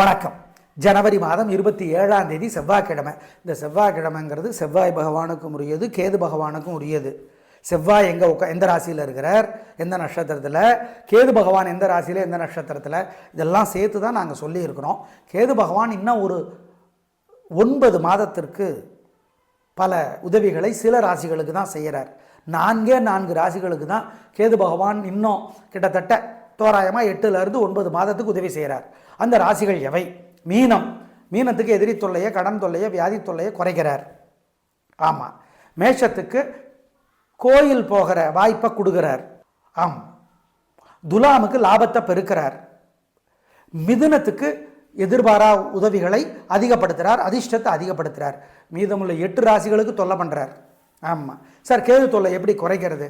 வணக்கம். ஜனவரி மாதம் இருபத்தி ஏழாம் தேதி செவ்வாய்க்கிழமை. இந்த செவ்வாய்க்கிழமைங்கிறது செவ்வாய் பகவானுக்கும் உரியது கேது பகவானுக்கும் உரியது. செவ்வாய் எங்கே உட்கா எந்த ராசியில் இருக்கிறார்? எந்த நட்சத்திரத்தில்? கேது பகவான் எந்த ராசியில் எந்த நட்சத்திரத்தில்? இதெல்லாம் சேர்த்து தான் நாங்கள் சொல்லியிருக்கிறோம். கேது பகவான் இன்னும் ஒரு ஒன்பது மாதத்திற்கு பல உதவிகளை சில ராசிகளுக்கு தான் செய்கிறார். நான்கே நான்கு ராசிகளுக்கு தான் கேது பகவான் இன்னும் கிட்டத்தட்ட தோராயமாக எட்டுலேருந்து ஒன்பது மாதத்துக்கு உதவி செய்கிறார் அந்த ராசிகள் எவை? மீனம். மீனத்துக்கு எதிரி தொல்லையை கடன் தொல்லையை வியாதி தொல்லையை குறைக்கிறார் ஆமாம் மேஷத்துக்கு கோயில் போகிற வாய்ப்பை கொடுக்குறார். ஆம். துலாமுக்கு லாபத்தை பெருக்கிறார். மிதுனத்துக்கு எதிர்பாரா உதவிகளை அதிகப்படுத்துகிறார் அதிர்ஷ்டத்தை அதிகப்படுத்துகிறார் மீதமுள்ள எட்டு ராசிகளுக்கு தொல்லை பண்ணுறார் ஆமாம் சார் கேது தொல்லை எப்படி குறைக்கிறது?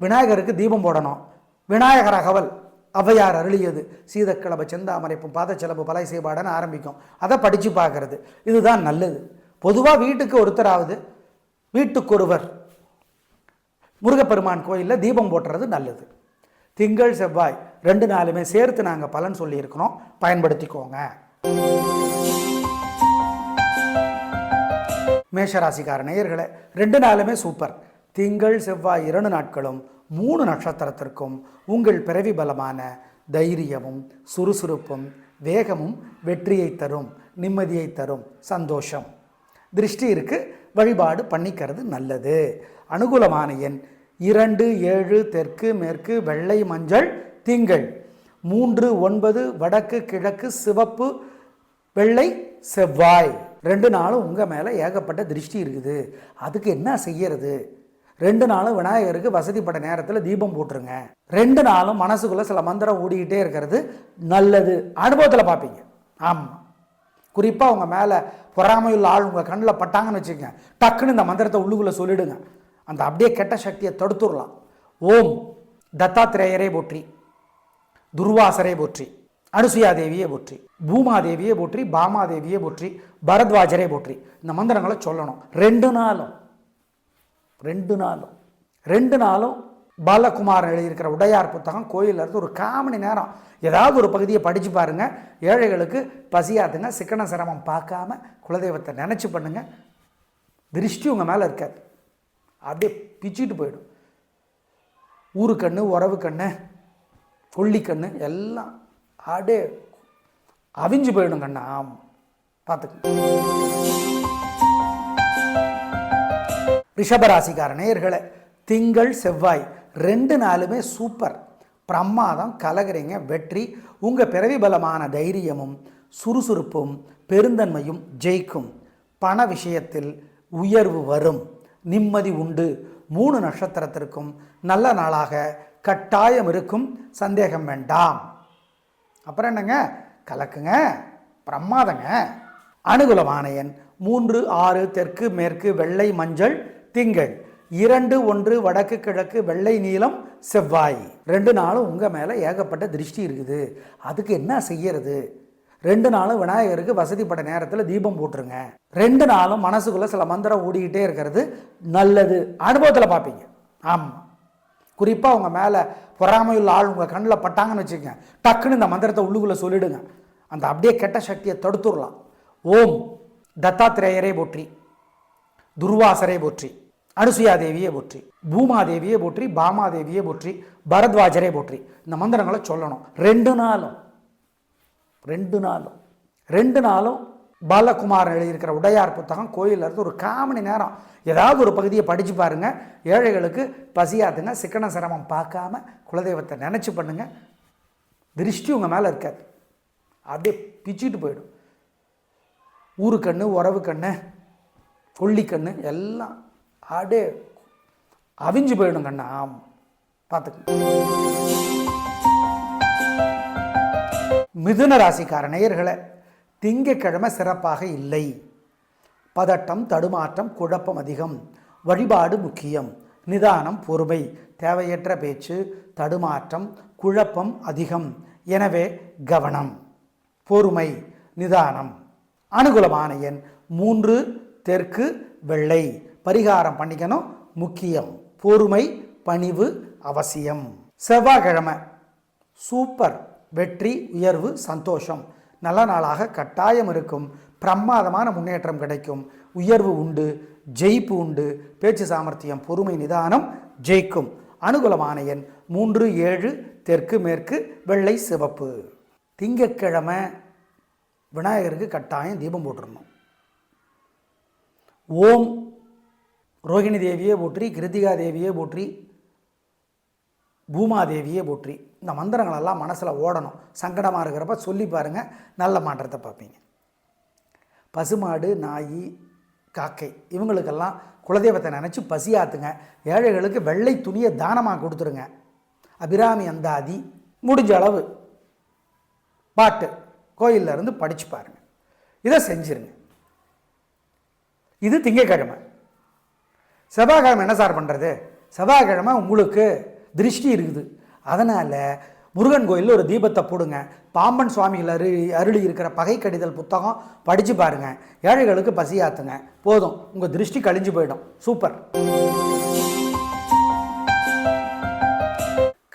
விநாயகருக்கு தீபம் போடணும். விநாயகர் அகவல் ஔவையார் அருளியது. சீதக்கிழமை செந்தாமரைப்பும் பாதச்செலவு பலை செய்பாடன்னு ஆரம்பிக்கும். அதை படித்து பார்க்கறது. இதுதான் நல்லது. பொதுவாக வீட்டுக்கு ஒருத்தராவது வீட்டுக்கொருவர் முருகப்பெருமான் கோயிலில் தீபம் போட்டுறது நல்லது. திங்கள் செவ்வாய் ரெண்டு நாளுமே சேர்த்து நாங்கள் பலன் சொல்லியிருக்கிறோம். பயன்படுத்திக்கோங்க. மேஷராசிக்கார நேயர்களை ரெண்டு நாளுமே சூப்பர். திங்கள் செவ்வாய் இரண்டு நாட்களும் மூணு நட்சத்திரத்திற்கும் உங்கள் பிறவி பலமான தைரியமும் சுறுசுறுப்பும் வேகமும் வெற்றியை தரும் நிம்மதியை தரும் சந்தோஷம். திருஷ்டி இருக்கு வழிபாடு பண்ணிக்கிறது நல்லது. அனுகூலமான எண் இரண்டு ஏழு தெற்கு மேற்கு வெள்ளை மஞ்சள் திங்கள். மூன்று ஒன்பது வடக்கு கிழக்கு சிவப்பு வெள்ளை செவ்வாய். ரெண்டு நாளும் உங்கள் மேலே ஏகப்பட்ட திருஷ்டி இருக்குது. அதுக்கு என்ன செய்யறது? ரெண்டு நாளும் விநாயகருக்கு வசதிப்பட்ட நேரத்தில் தீபம் போட்டுருங்க. ரெண்டு நாளும் மனசுக்குள்ளே சில மந்திரம் ஓடிக்கிட்டே இருக்கிறது நல்லது. அனுபவத்தில் பார்ப்பீங்க ஆமாம் குறிப்பாக உங்கள் மேலே பொறாமையுள்ள ஆள் உங்கள் கண்ணில் பட்டாங்கன்னு வச்சுக்கோங்க. டக்குன்னு இந்த மந்திரத்தை உள்ளுக்குள்ளே சொல்லிடுங்க. அந்த அப்படியே கெட்ட சக்தியை தடுத்துடலாம். ஓம் தத்தாத்திரேயரே போற்றி. துர்வாசரே போற்றி. அனுசுயா தேவியே போற்றி. பூமாதேவியே போற்றி. பாமாதேவியே போற்றி. பரத்வாஜரே போற்றி. இந்த மந்திரங்களை சொல்லணும். ரெண்டு நாளும். ரெண்டு நாளும். ரெண்டு நாளும் பாலகுமாரன் எழுதியிருக்கிற உடையார் புத்தகம் கோயிலில் இருந்து ஒரு காமணி நேரம். ஏதாவது ஒரு பகுதியை படித்து பாருங்கள் ஏழைகளுக்கு பசியாத்துங்க சிக்கன சிரமம் பார்க்காம குலதெய்வத்தை நினச்சி பண்ணுங்க. திருஷ்டி உங்கள் மேலே இருக்காது. அப்படியே பிச்சுட்டு போயிடும். ஊரு கண்ணு உறவு கண்ணு கொல்லி கண்ணு எல்லாம் அப்படியே அவிஞ்சு போயிடும் கண்ணு ஆமாம் பார்த்துக்கணும் ரிஷபராசிக்கார நேயர்களை திங்கள் செவ்வாய் ரெண்டு நாளுமே சூப்பர். பிரமாதம் கலகிறீங்க வெற்றி. உங்கள் பிறவி பலமான தைரியமும் சுறுசுறுப்பும் பெருந்தன்மையும் ஜெயிக்கும். பண விஷயத்தில் உயர்வு வரும். நிம்மதி உண்டு. மூணு நட்சத்திரத்திற்கும் நல்ல நாளாக கட்டாயம் இருக்கும். சந்தேகம் வேண்டாம். அப்புறம் என்னங்க? கலக்குங்க. பிரமாதங்க. அனுகூலமான எண் மூன்று ஆறு தெற்கு மேற்கு வெள்ளை மஞ்சள் திங்கள். இரண்டு ஒன்று வடக்கு கிழக்கு வெள்ளை நீளம் செவ்வாய். ரெண்டு நாளும் உங்கள் மேலே ஏகப்பட்ட திருஷ்டி இருக்குது. அதுக்கு என்ன செய்யறது? ரெண்டு நாளும் விநாயகருக்கு வசதிப்பட்ட நேரத்தில் தீபம் போட்டுருங்க. ரெண்டு நாளும் மனசுக்குள்ளே சில மந்திரம் ஓடிக்கிட்டே இருக்கிறது நல்லது. அனுபவத்தில் பார்ப்பீங்க ஆமாம் குறிப்பாக உங்கள் மேலே பொறாமையுள்ள ஆள் உங்கள் கண்ணில் பட்டாங்கன்னு வச்சுக்கோங்க. டக்குன்னு இந்த மந்திரத்தை உள்ளுக்குள்ளே சொல்லிடுங்க. அந்த அப்படியே கெட்ட சக்தியை தடுத்துடலாம். ஓம். தத்தாத்திரேயரே போற்றி. துர்வாசரே போற்றி அனுசுயாதேவியை போற்றி பூமாதேவியை போற்றி பாமாதேவியை போற்றி பரத்வாஜரே போற்றி. இந்த மந்திரங்களை சொல்லணும். ரெண்டு நாளும் ரெண்டு நாளும் ரெண்டு நாளும் பாலகுமாரன் எழுதியிருக்கிற உடையார் புத்தகம் கோயிலில் இருந்து ஒரு காமணி நேரம். ஏதாவது ஒரு பகுதியை படித்து பாருங்கள் ஏழைகளுக்கு பசியாத்துங்க சிக்கன சிரமம் பார்க்காம குலதெய்வத்தை நினச்சி பண்ணுங்கள் திருஷ்டி உங்கள் மேலே இருக்காது. அப்படியே பிச்சுட்டு போயிடும். ஊரு கண்ணு உறவு கண்ணு கொல்லி எல்லாம் அப்படியே அவிஞ்சு போயிடும் கண்ணா. ஆம் பார்த்துக்க. மிதுன ராசிக்கார நேயர்களை திங்கக்கிழமை சிறப்பாக இல்லை. பதட்டம் தடுமாற்றம் குழப்பம் அதிகம். வழிபாடு முக்கியம். நிதானம் பொறுமை தேவையற்ற பேச்சு தடுமாற்றம் குழப்பம் அதிகம். எனவே கவனம் பொறுமை நிதானம். அனுகூலமான எண் மூன்று தெற்கு வெள்ளை. பரிகாரம் பண்ணிக்கணும். முக்கியம். பொறுமை பணிவு அவசியம். செவ்வாய்க்கிழமை. சூப்பர். வெற்றி உயர்வு சந்தோஷம். நல்ல நாளாக கட்டாயம் இருக்கும். பிரமாதமான முன்னேற்றம் கிடைக்கும். உயர்வு உண்டு ஜெயிப்பு உண்டு. பேச்சு சாமர்த்தியம் பொறுமை நிதானம் ஜெயிக்கும். அனுகூலமான எண் மூன்று ஏழு தெற்கு மேற்கு வெள்ளை சிவப்பு. திங்கக்கிழமை விநாயகருக்கு கட்டாயம் தீபம் போட்டுடணும். ஓம் ரோகிணி தேவியே போற்றி கிருத்திகா தேவியே போற்றி பூமாதேவியே போற்றி. இந்த மந்திரங்களெல்லாம் மனசில் ஓடணும். சங்கடமாக இருக்கிறப்ப சொல்லி பாருங்கள் நல்ல மாற்றத்தை பார்ப்பீங்க. பசுமாடு நாய் காக்கை இவங்களுக்கெல்லாம் குலதெய்வத்தை நினச்சி பசியாத்துங்க ஏழைகளுக்கு வெள்ளை துணியை தானமாக கொடுத்துருங்க. அபிராமி அந்தாதி முடிஞ்ச அளவு பாட்டு கோயில்ல இருந்து படித்து பாருங்கள் இதை செஞ்சிருங்க. இது திங்கக்கிழமை. செவ்வாய்க்கிழமை என்ன சார் பண்ணுறது செவ்வாய்க்கிழமை உங்களுக்கு திருஷ்டி இருக்குது. அதனால் முருகன் கோயிலில் ஒரு தீபத்தை போடுங்க. பாம்பன் சுவாமிகள் அரு அருளி இருக்கிற பகை கடிதல் புத்தகம் படித்து பாருங்க. ஏழைகளுக்கு பசியாத்துங்க. போதும். உங்கள் திருஷ்டி கழிஞ்சு போயிடும். சூப்பர்.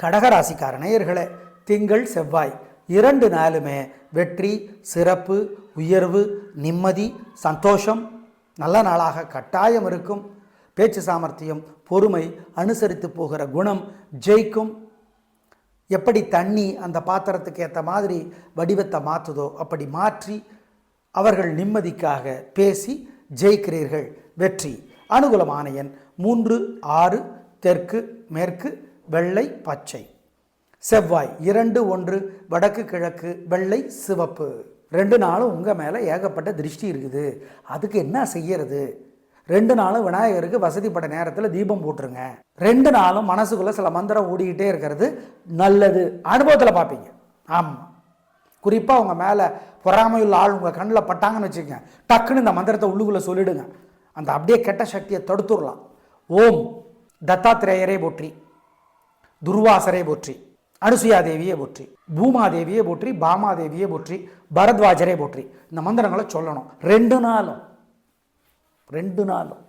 கடகராசிக்கார நேயர்களே திங்கள் செவ்வாய். இரண்டு நாளுமே வெற்றி சிறப்பு உயர்வு நிம்மதி சந்தோஷம். நல்ல நாளாக கட்டாயம் இருக்கும். பேச்சு சாமர்த்தியம் பொறுமை அனுசரித்து போகிற குணம் ஜெயிக்கும். எப்படி தண்ணி அந்த பாத்திரத்துக்கு ஏற்ற மாதிரி வடிவத்தை மாற்றுதோ அப்படி மாற்றி அவர்கள் நிம்மதிக்காக பேசி ஜெயிக்கிறீர்கள். வெற்றி. அனுகூலமான எண் மூன்று ஆறு தெற்கு மேற்கு வெள்ளை பச்சை. செவ்வாய் இரண்டு ஒன்று வடக்கு கிழக்கு வெள்ளை சிவப்பு. ரெண்டு நாளும் உங்கள் மேலே ஏகப்பட்ட திருஷ்டி இருக்குது. அதுக்கு என்ன செய்யறது? ரெண்டு நாளும் விநாயகருக்கு வசதிப்பட்ட நேரத்தில் தீபம் போட்டுருங்க. ரெண்டு நாளும் மனசுக்குள்ளே சில மந்திரம் ஓடிக்கிட்டே இருக்கிறது நல்லது. அனுபவத்தில் பார்ப்பீங்க ஆமாம் குறிப்பாக உங்கள் மேலே பொறாமையுள்ள ஆள் உங்கள் கண்ணில் பட்டாங்கன்னு வச்சுக்கோங்க. டக்குன்னு இந்த மந்திரத்தை உள்ளுக்குள்ளே சொல்லிடுங்க. அந்த அப்படியே கெட்ட சக்தியை தடுத்துடலாம். ஓம் தத்தாத்திரேயரே போற்றி. துர்வாசரே போற்றி. அனுசுயாதேவியை போற்றி பூமாதேவியே போற்றி பாமாதேவியே போற்றி பரத்வாஜரே போற்றி. இந்த மந்திரங்களை சொல்லணும். ரெண்டு நாளும் ரெண்டு நாளும்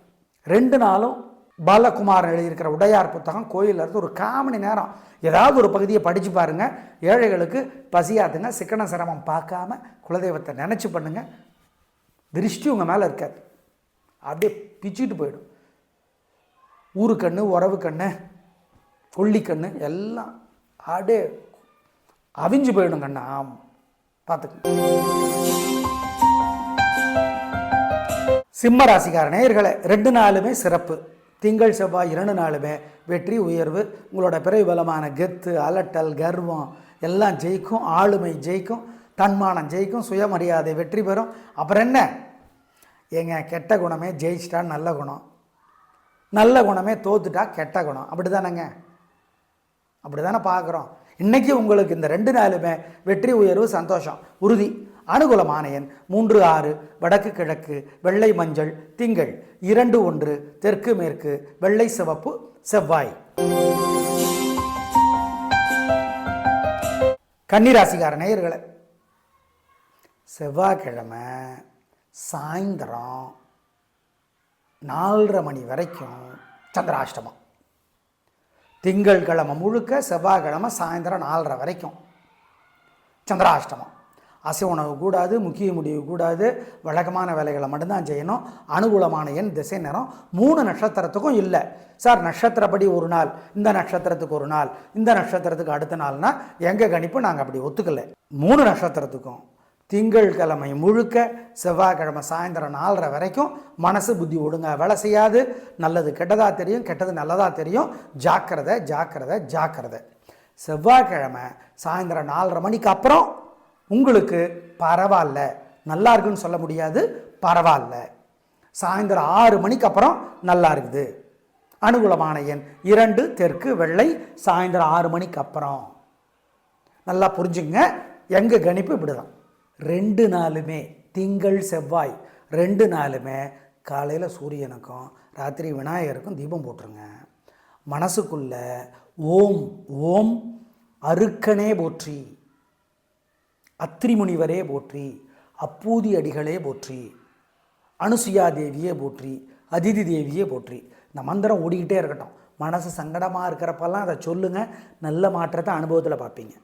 ரெண்டு நாளும் பாலகுமாரன் எழுதியிருக்கிற உடையார் புத்தகம் கோயிலில் இருந்து ஒரு காமணி நேரம். ஏதாவது ஒரு பகுதியை படித்து பாருங்கள் ஏழைகளுக்கு பசியாத்துங்க சிக்கன சிரமம் பார்க்காம குலதெய்வத்தை நினச்சி பண்ணுங்கள் திருஷ்டி உங்கள் மேலே இருக்காது. அப்படியே பிச்சுட்டு போயிடும். ஊரு கண்ணு உறவு கண்ணு கொள்ளி கண்ணு எல்லாம் அப்படியே அவிஞ்சு போயிடும் கண்ணா ஆம் பார்த்துக்க. சிம்ம ராசிக்கார நேயர்களை ரெண்டு நாளுமே சிறப்பு. திங்கள் செவ்வாய் இரண்டு நாளுமே வெற்றி உயர்வு. உங்களோட பிறவி பலமான கெத்து அலட்டல் கர்வம் எல்லாம் ஜெயிக்கும் ஆளுமை ஜெயிக்கும் தன்மானம் ஜெயிக்கும் சுயமரியாதை வெற்றி பெறும். அப்புறம் என்ன? ஏங்க கெட்ட குணமே ஜெயிச்சிட்டா நல்ல குணம். நல்ல குணமே தோத்துட்டா கெட்ட குணம். அப்படி தானேங்க அப்படி தானே பார்க்குறோம். இன்றைக்கி உங்களுக்கு இந்த ரெண்டு நாளுமே வெற்றி உயர்வு சந்தோஷம். உறுதி. அனுகூலமானையன் மூன்று ஆறு வடக்கு கிழக்கு வெள்ளை மஞ்சள் திங்கள். இரண்டு ஒன்று தெற்கு மேற்கு வெள்ளை சிவப்பு செவ்வாய். கன்னிராசிக்கார நேயர்களை செவ்வாய்க்கிழமை சாயந்தரம் நாலரை மணி வரைக்கும் சந்திராஷ்டமம். திங்கள்கிழமை முழுக்க செவ்வாய்க்கிழமை சாயந்தரம் நாலரை வரைக்கும். சந்திராஷ்டமம். அசை உணவு கூடாது முக்கிய முடிவு கூடாது வழக்கமான வேலைகளை மட்டும்தான் செய்யணும் அனுகூலமான எண் திசை நேரம் மூணு நட்சத்திரத்துக்கும் இல்லை. சார் நட்சத்திரப்படி ஒரு நாள் இந்த நட்சத்திரத்துக்கு ஒரு நாள் இந்த நட்சத்திரத்துக்கு அடுத்த நாள்னா எங்கள் கணிப்பு நாங்கள் அப்படி ஒத்துக்கலை. மூணு நட்சத்திரத்துக்கும். திங்கள்கிழமை முழுக்க செவ்வாய்க்கிழமை சாயந்தரம் நாலரை வரைக்கும் மனசு புத்தி ஒடுங்க வேலை செய்யாது. நல்லது கெட்டதாக தெரியும் கெட்டது நல்லதாக தெரியும். ஜாக்கிரதை ஜாக்கிரதை ஜாக்கிரதை. செவ்வாய்க்கிழமை சாயந்தரம் நாலரை மணிக்கு அப்புறம் உங்களுக்கு பரவாயில்ல. நல்லா இருக்குன்னு சொல்ல முடியாது பரவாயில்ல. சாயந்தரம் ஆறு மணிக்கு அப்புறம் நல்லா இருக்குது. அனுகூலமான எண் இரண்டு தெற்கு வெள்ளை சாயந்தரம் ஆறு மணிக்கு அப்புறம். நல்லா புரிஞ்சுங்க எங்கள் கணிப்பு இப்படி தான் ரெண்டு நாளுமே திங்கள் செவ்வாய் ரெண்டு நாளுமே காலையில் சூரியனுக்கும் ராத்திரி விநாயகருக்கும் தீபம் போட்டுருங்க. மனசுக்குள்ள ஓம் ஓம் அருக்கனே போற்றி. அத்திரிமுனிவரே போற்றி. அப்பூதி அடிகளே போற்றி. அனுசுயா தேவியே போற்றி. அதிதி தேவியே போற்றி. இந்த மந்திரம் ஓடிக்கிட்டே இருக்கட்டும். மனசு சங்கடமாக இருக்கிறப்பெல்லாம் அதை சொல்லுங்கள் நல்ல மாற்றத்தை அனுபவத்தில் பார்ப்பீங்க.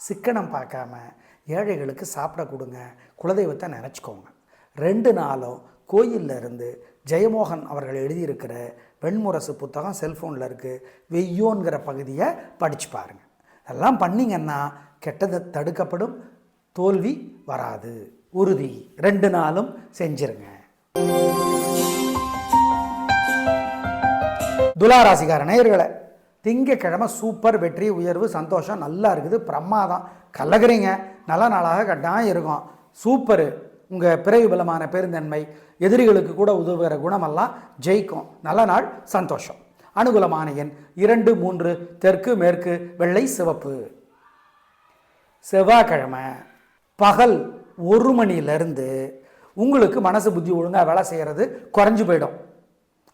சிக்கனம் பார்க்காம ஏழைகளுக்கு சாப்பிட கொடுங்க குலதெய்வத்தை நினச்சிக்கோங்க. ரெண்டு நாளும் கோயிலில் இருந்து ஜெயமோகன் அவர்கள் எழுதியிருக்கிற வெண்முரசு புத்தகம் செல்ஃபோனில் இருக்குது வெய்யோங்கிற பகுதியை படித்து பாருங்கள் அதெல்லாம் பண்ணிங்கன்னா கெட்டது தடுக்கப்படும் தோல்வி வராது. உறுதி. ரெண்டு நாளும் செஞ்சிருங்க. துலாராசிகார நேயர்களை திங்கக்கிழமை சூப்பர் வெற்றி உயர்வு சந்தோஷம் நல்லா இருக்குது பிரம்மாதம். கலகுறீங்க. நல்ல நாளாக கட்டாயம் இருக்கும். சூப்பரு. உங்கள் பிறகு பலமான பெருந்தன்மை எதிரிகளுக்கு கூட உதவுகிற குணமெல்லாம் ஜெயிக்கும். நல்ல நாள் சந்தோஷம். அனுகூலமான எண் இரண்டு மூன்று தெற்கு மேற்கு வெள்ளை சிவப்பு. செவ்வாய்க்கிழமை பகல் ஒரு மணிலேருந்து உங்களுக்கு மனசு புத்தி ஒழுங்காக வேலை செய்கிறது குறைஞ்சி போயிடும்.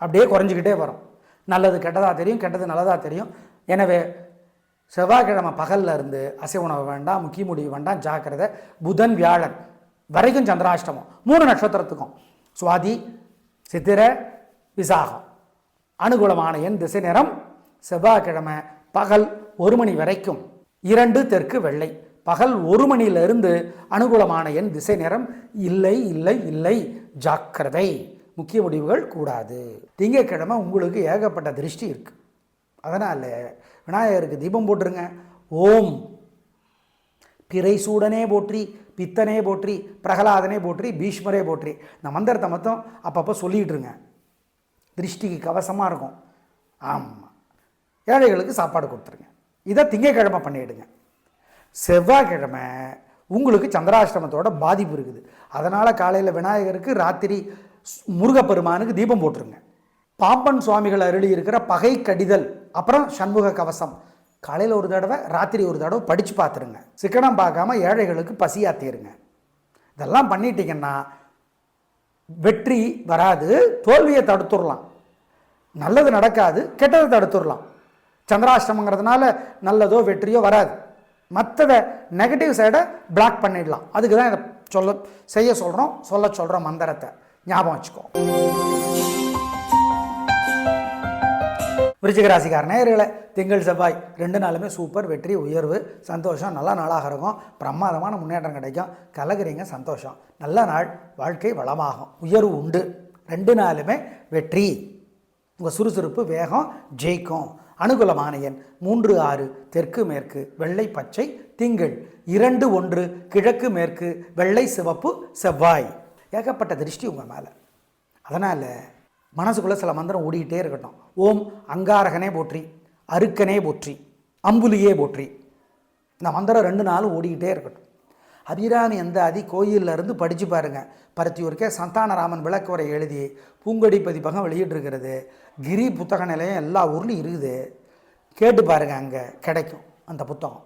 அப்படியே குறைஞ்சிக்கிட்டே வரும். நல்லது கெட்டதாக தெரியும் கெட்டது நல்லதாக தெரியும். எனவே செவ்வாய்க்கிழமை பகலில் இருந்து அசைவ உணவு வேண்டாம் முக்கிய முடிவு வேண்டாம் ஜாக்கிரதை. புதன் வியாழன். வரைக்கும் சந்திராஷ்டமம். மூணு நட்சத்திரத்துக்கும். சுவாதி சித்திர விசாகம். அனுகூலமான என் திசை நேரம் செவ்வாய்க்கிழமை பகல் ஒரு மணி வரைக்கும். இரண்டு தெற்கு வெள்ளை. பகல் ஒரு மணியிலிருந்து அனுகூலமான என் திசை நேரம் இல்லை இல்லை இல்லை ஜாக்கிரதை. முக்கிய முடிவுகள் கூடாது. திங்கக்கிழமை உங்களுக்கு ஏகப்பட்ட திருஷ்டி இருக்குது அதனால் விநாயகருக்கு தீபம் போட்டுருங்க. ஓம். பிறை சூடனே போற்றி பித்தனே போற்றி பிரகலாதனே போற்றி பீஷ்மரே போற்றி. இந்த மந்திரத்தை மட்டும் அப்பப்போ சொல்லிகிட்டு இருங்க திருஷ்டிக்கு கவசமாக இருக்கும். ஆமாம் ஏழைகளுக்கு சாப்பாடு கொடுத்துருங்க. இதை திங்கக்கிழமை பண்ணிவிடுங்க செவ்வாய்க்கிழமை உங்களுக்கு சந்திராஷ்டமத்தோட பாதிப்பு இருக்குது. அதனால் காலையில் விநாயகருக்கு ராத்திரி முருகப்பெருமானுக்கு தீபம் போட்டுருங்க. பாம்பன் சுவாமிகள் அருளி இருக்கிற பகை கடிதல். அப்புறம் சண்முக கவசம். காலையில் ஒரு தடவை ராத்திரி ஒரு தடவை படித்து பார்த்துருங்க. சிக்கனம் பார்க்காம ஏழைகளுக்கு பசியாத்திருங்க இதெல்லாம் பண்ணிட்டீங்கன்னா வெற்றி வராது தோல்வியை தடுத்துடலாம். நல்லது நடக்காது கெட்டதை தடுத்துடலாம். சந்திராஷ்டமங்கிறதுனால நல்லதோ வெற்றியோ வராது. மற்றதை நெகட்டிவ் சைடை பிளாக் பண்ணிடலாம். அதுக்கு தான் இதை சொல்ல செய்ய சொல்கிறோம் சொல்ல சொல்கிறோம் மந்திரத்தை. ஞாபகம் வச்சுக்கோ. விருச்சிக ராசிக்கார நேயர்களை திங்கள் செவ்வாய் ரெண்டு நாளுமே சூப்பர் வெற்றி உயர்வு சந்தோஷம் நல்ல நாளாக இருக்கும். பிரமாதமான முன்னேற்றம் கிடைக்கும். கலகிறீங்க சந்தோஷம். நல்ல நாள் வாழ்க்கை வளமாகும். உயர்வு உண்டு. ரெண்டு நாளுமே வெற்றி. உங்கள் சுறுசுறுப்பு வேகம் ஜெயிக்கும். அனுகூலமான எண் மூன்று ஆறு தெற்கு மேற்கு வெள்ளை பச்சை திங்கள். இரண்டு ஒன்று கிழக்கு மேற்கு வெள்ளை சிவப்பு செவ்வாய். ஏகப்பட்ட திருஷ்டி உங்கள் மேலே. அதனால் மனசுக்குள்ளே சில மந்திரம் ஓடிக்கிட்டே இருக்கட்டும். ஓம் அங்காரகனே போற்றி அருக்கனே போற்றி அம்புலியே போற்றி. இந்த மந்திரம் ரெண்டு நாளும் ஓடிக்கிட்டே இருக்கட்டும். அபிராமி அந்த அதி கோயில்ல இருந்து படித்து பாருங்க. பருத்தியூருக்கே சந்தானராமன் விளக்குவரை எழுதி பூங்கொடி பதிப்பகம் வெளியிட்டிருக்கிறது. கிரி புத்தக நிலையம் எல்லா ஊர்லேயும் இருக்குது. கேட்டு பாருங்கள் அங்கே கிடைக்கும் அந்த புத்தகம்.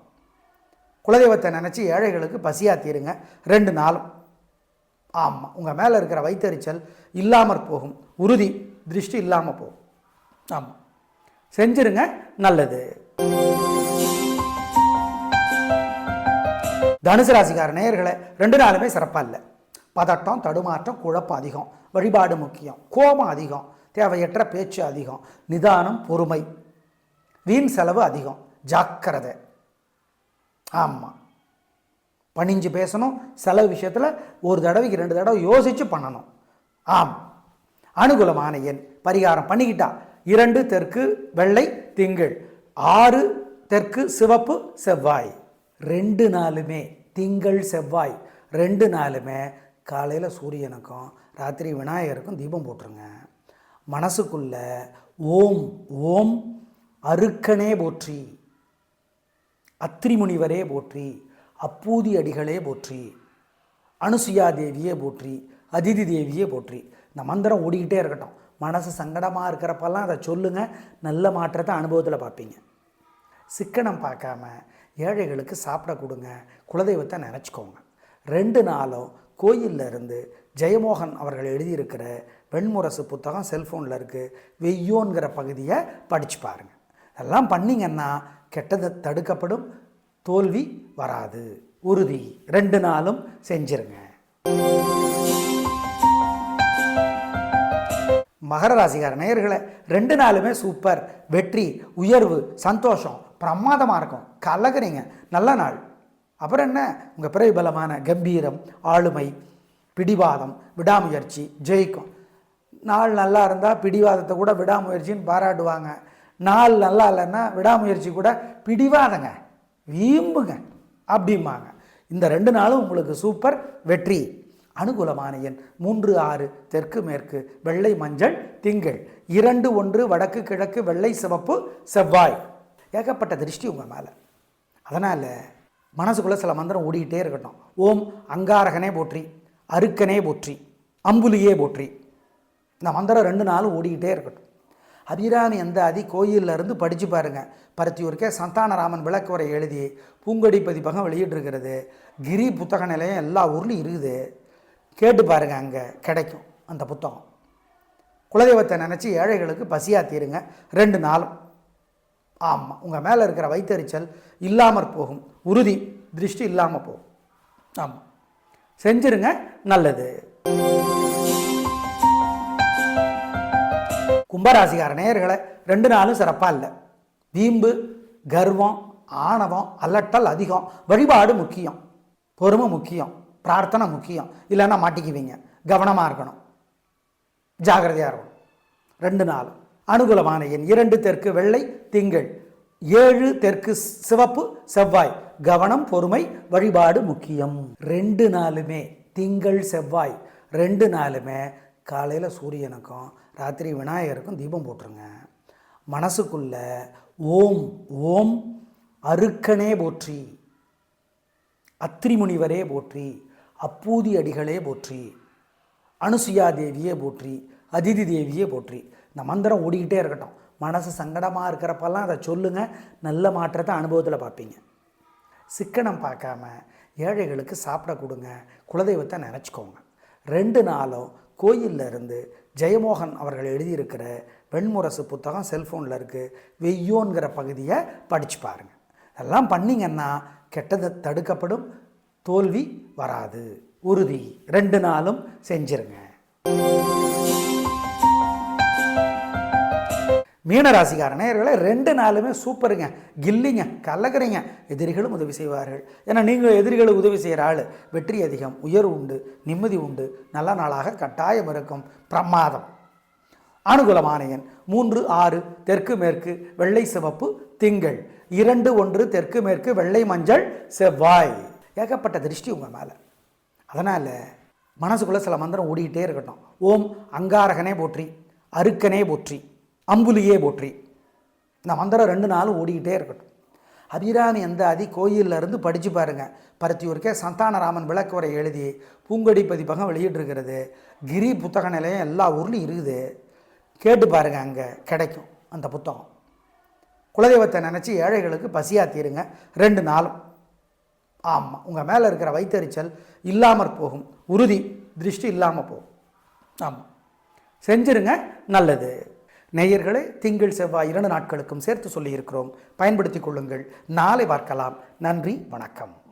குலதெய்வத்தை நினச்சி ஏழைகளுக்கு பசியாத்திருங்க. ரெண்டு நாளும். ஆமாம் உங்கள் மேலே இருக்கிற வைத்தறிச்சல் இல்லாமற் போகும். உறுதி திருஷ்டி இல்லாமல் போகும். ஆமாம் செஞ்சிருங்க நல்லது. தனுசு ராசிக்கார நேயர்களை ரெண்டு நாளுமே சிறப்பாக இல்லை. பதட்டம் தடுமாற்றம் குழப்பம் அதிகம். வழிபாடு முக்கியம். கோபம் அதிகம். தேவையற்ற பேச்சு அதிகம். நிதானம் பொறுமை. வீண் செலவு அதிகம். ஜாக்கிரதை. ஆமாம் பணிஞ்சு பேசணும் செலவு விஷயத்தில் ஒரு தடவைக்கு ரெண்டு தடவை யோசித்து பண்ணணும். ஆம். அனுகூலமான எண். பரிகாரம் பண்ணிக்கிட்டா. இரண்டு தெற்கு வெள்ளை திங்கள். ஆறு தெற்கு சிவப்பு செவ்வாய். ரெண்டு நாளுமே திங்கள் செவ்வாய். ரெண்டு நாளுமே காலையில் சூரியனுக்கும் ராத்திரி விநாயகருக்கும் தீபம் போட்டுருங்க. மனசுக்குள்ள ஓம் ஓம் அருக்கனே போற்றி. அத்திரிமுனிவரே போற்றி. அப்பூதி அடிகளே போற்றி அனுசுயா தேவியே போற்றி அதிதி தேவியே போற்றி. இந்த மந்திரம் ஓடிக்கிட்டே இருக்கட்டும். மனசு சங்கடமாக இருக்கிறப்பெல்லாம் அதை சொல்லுங்கள் நல்ல மாற்றத்தை அனுபவத்தில் பார்ப்பீங்க. சிக்கனம் பார்க்காம ஏழைகளுக்கு சாப்பிட கொடுங்க. குலதெய்வத்தை நினச்சிக்கோங்க. ரெண்டு நாளும் கோயில்ல இருந்து ஜெயமோகன் அவர்கள் எழுதியிருக்கிற வெண்முரசு புத்தகம் செல்ஃபோனில் இருக்குது வெய்யோங்கிற பகுதியை படித்து பாருங்கள் அதெல்லாம் பண்ணிங்கன்னா கெட்டது தடுக்கப்படும். தோல்வி வராது. உறுதி. ரெண்டு நாளும் செஞ்சிருங்க. மகர ராசிகார நேயர்களை ரெண்டு நாளுமே சூப்பர். வெற்றி உயர்வு சந்தோஷம். பிரமாதமாக இருக்கும். கலகுறீங்க நல்ல நாள். அப்புறம் என்ன? உங்கள் பிரபலமான பலமான கம்பீரம் ஆளுமை பிடிவாதம் விடாமுயற்சி ஜெயிக்கும். நாள் நல்லா இருந்தால் பிடிவாதத்தை கூட விடாமுயற்சின்னு பாராட்டுவாங்க. நாள் நல்லா இல்லைன்னா விடாமுயற்சி கூட பிடிவாதங்க. வீம்புங்க. அப்படிம்பாங்க. இந்த ரெண்டு நாளும் உங்களுக்கு சூப்பர் வெற்றி. அனுகூலமான எண் மூன்று ஆறு தெற்கு மேற்கு வெள்ளை மஞ்சள் திங்கள். இரண்டு ஒன்று வடக்கு கிழக்கு வெள்ளை சிவப்பு செவ்வாய். ஏகப்பட்ட திருஷ்டி உங்கள் மேலே. அதனால் மனசுக்குள்ளே சில மந்திரம் ஓடிக்கிட்டே இருக்கட்டும். ஓம் அங்காரகனே போற்றி அருக்கனே போற்றி அம்புலியே போற்றி. இந்த மந்திரம் ரெண்டு நாளும் ஓடிக்கிட்டே இருக்கட்டும். அபிராமி அந்த அதி கோயில்ல இருந்து படித்து பாருங்க. பருத்தியூருக்கே சந்தானராமன் விளக்குவரை எழுதி பூங்கொடி பதிப்பகம் வெளியிட்டிருக்கிறது. கிரி புத்தக நிலையம் எல்லா ஊர்லேயும் இருக்குது. கேட்டு பாருங்கள் அங்கே கிடைக்கும் அந்த புத்தகம். குலதெய்வத்தை நினச்சி ஏழைகளுக்கு பசியாக தீருங்க. ரெண்டு நாளும். ஆமாம் உங்கள் மேலே இருக்கிற வைத்தறிச்சல் இல்லாமற் போகும். உறுதி திருஷ்டி இல்லாமல் போகும். ஆமாம் செஞ்சிருங்க நல்லது. கும்பராசிகார நேயர்களை ரெண்டு நாளும் சிறப்பாக இல்லை. வீம்பு கர்வம் ஆணவம் அலட்டல் அதிகம். வழிபாடு முக்கியம். பொறுமை முக்கியம். பிரார்த்தனை முக்கியம். இல்லைன்னா மாட்டிக்குவீங்க. கவனமாக இருக்கணும். ஜாகிரதையாக இருக்கணும். ரெண்டு நாள். அனுகூலமான எண். இரண்டு தெற்கு வெள்ளை திங்கள். ஏழு தெற்கு சிவப்பு செவ்வாய். கவனம் பொறுமை வழிபாடு முக்கியம். ரெண்டு நாளுமே திங்கள் செவ்வாய். ரெண்டு நாளுமே காலையில் சூரியனுக்கும் ராத்திரி விநாயகருக்கும் தீபம் போட்டுருங்க. மனசுக்குள்ள ஓம் ஓம் அருக்கனே போற்றி. அத்திரிமுனிவரே போற்றி. அப்பூதி அடிகளே போற்றி. அனுசுயா தேவியே போற்றி. அதிதி தேவியே போற்றி. இந்த மந்திரம் ஓடிக்கிட்டே இருக்கட்டும். மனசு சங்கடமாக இருக்கிறப்பெல்லாம் அதை சொல்லுங்கள் நல்ல மாற்றத்தை அனுபவத்தில் பார்ப்பீங்க. சிக்கனம் பார்க்காம ஏழைகளுக்கு சாப்பிட கொடுங்க. குலதெய்வத்தை நினச்சிக்கோங்க. ரெண்டு நாளும் கோயிலில் இருந்து ஜெயமோகன் அவர்கள் எழுதியிருக்கிற வெண்முரசு புத்தகம் செல்ஃபோனில் இருக்குது வெய்யோங்கிற பகுதியை படித்து பாருங்கள் அதெல்லாம் பண்ணிங்கன்னா கெட்டது தடுக்கப்படும். தோல்வி வராது. உறுதி. ரெண்டு நாளும் செஞ்சிருங்க. மீனராசிக்கார நேயர்களே ரெண்டு நாளுமே சூப்பருங்க. கில்லிங்க கலக்கிறீங்க எதிரிகளும் உதவி செய்வார்கள். ஏன்னா நீங்கள் எதிரிகளுக்கு உதவி செய்கிற ஆள். வெற்றி அதிகம் உயர்வு உண்டு நிம்மதி உண்டு நல்ல நாளாக கட்டாயம் இருக்கும். பிரமாதம். அனுகூலமான மூன்று ஆறு தெற்கு மேற்கு வெள்ளை சிவப்பு திங்கள். இரண்டு ஒன்று தெற்கு மேற்கு வெள்ளை மஞ்சள் செவ்வாய். ஏகப்பட்ட திருஷ்டி உங்கள் மேலே. அதனால் மனசுக்குள்ளே சில மந்திரம் ஓடிக்கிட்டே இருக்கட்டும். ஓம் அங்காரகனே போற்றி அருக்கனே போற்றி. அம்புலியே போற்றி. இந்த மந்திரம் ரெண்டு நாளும் ஓடிக்கிட்டே இருக்கட்டும். அபிராமி அந்த அதி கோயில்ல இருந்து படித்து பாருங்க. பருத்தியூருக்கே சந்தானராமன் விளக்குவரை எழுதி பூங்கொடி பதிப்பகம் வெளியிட்டிருக்கிறது. கிரி புத்தக நிலையம் எல்லா ஊர்லேயும் இருக்குது. கேட்டு பாருங்கள் அங்கே கிடைக்கும் அந்த புத்தகம். குலதெய்வத்தை நினச்சி ஏழைகளுக்கு பசியாக தீருங்க ரெண்டு நாளும். ஆமாம் உங்கள் மேலே இருக்கிற வைத்தறிச்சல் இல்லாமற் போகும். உறுதி திருஷ்டி இல்லாமல் போகும். ஆமாம் செஞ்சிருங்க நல்லது. நேயர்களே திங்கள் செவ்வாய் இரண்டு நாட்களுக்கும் சேர்த்து சொல்லியிருக்கிறோம். பயன்படுத்திக் கொள்ளுங்கள். நாளை பார்க்கலாம். நன்றி வணக்கம்.